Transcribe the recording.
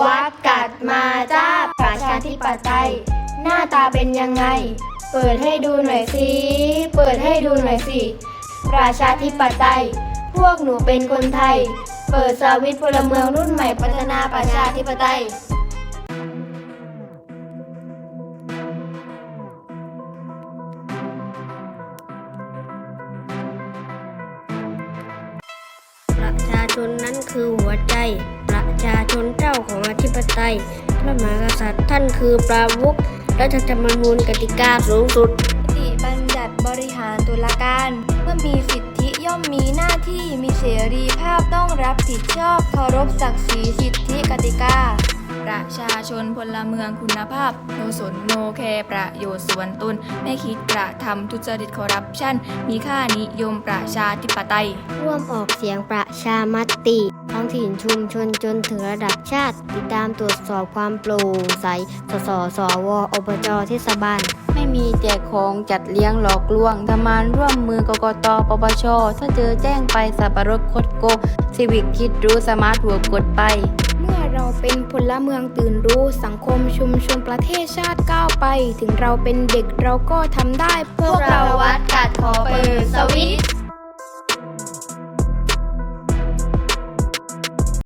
วัดกัดมาจ้าประชาธิปไตย หน้าตาเป็นยังไง เปิดให้ดูหน่อยสิ เปิดให้ดูหน่อยสิ ประชาธิปไตย พวกหนูเป็นคนไทย เปิดสวิตช์พลเมืองรุ่นใหม่พัฒนาประชาธิปไตยประชาชนนั้นคือหัวใจ ชาชนเจ้าของอธิปไตยพระมหากษัตริย์ท่านคือประมุขรัฐธรรมนูญกติกาสูงสุดนิติบัญญัติบริหารตุลาการ เมื่อมีสิทธิย่อมมีหน้าที่มีเสรีภาพต้องรับผิดชอบเคารพศักดิ์ศรีสิทธิกติกา ประชาชนพลเมืองคุณภาพ โนสนโนแคร์ประโยชน์ส่วนตน ไม่คิดกระทำทุจริตคอร์รัปชัน มีค่านิยมประชาธิปไตย ร่วมออกเสียงประชามติท้ องถิ่นชุมชนจนถึงระดับชาติ ติดตามตรวจสอบความโปร่งใส สสสวอบจเทศบาล ไม่มีแจกของจัดเลี้ยงหลอกลวงทำงานร่วมมือกกตปปช ถ้าเจอแจ้งไปสับปะรดคดโกซีวิกคิดรู้สมาร์ทหัวกดไปเมื่อเราเป็นพลเมืองตื่นรู้สังคมชุมชนประเทศชาติก้าวไป ถึงเราเป็นเด็กเราก็ทำได้ พวกเราวัดกัด